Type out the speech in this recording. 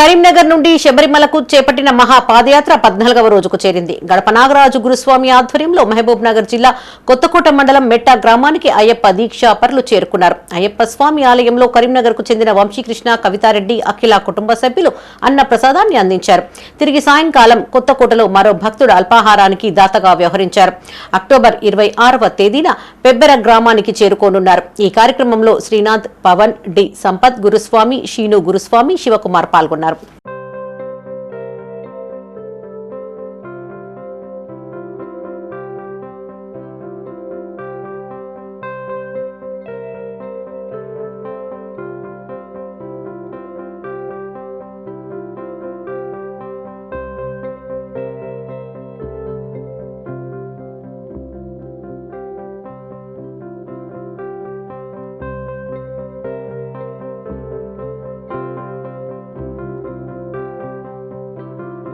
కరీంనగర్ నుండి శబరిమలకు చేపట్టిన మహా పాదయాత్ర పద్నాలుగవ రోజుకు చేరింది. గడప నాగరాజు గురుస్వామి ఆధ్వర్యంలో మహబూబ్ నగర్ జిల్లా కొత్తకోట మండలం మెట్ట గ్రామానికి అయ్యప్ప దీక్షాపరులు చేరుకున్నారు. అయ్యప్ప స్వామి ఆలయంలో కరీంనగర్కు చెందిన వంశీకృష్ణ కవితారెడ్డి అఖిల కుటుంబ సభ్యులు అన్న ప్రసాదాన్ని అందించారు. తిరిగి సాయంకాలం కొత్తకోటలో మరో భక్తుడు అల్పాహారానికి దాతగా వ్యవహరించారు. అక్టోబర్ ఇరవై ఆరవ తేదీన పెబ్బెర గ్రామానికి చేరుకోనున్నారు. ఈ కార్యక్రమంలో శ్రీనాథ్ పవన్ డి. సంపత్ గురుస్వామి షీను గురుస్వామి శివకుమార్ పాల్గొన్నారు. dar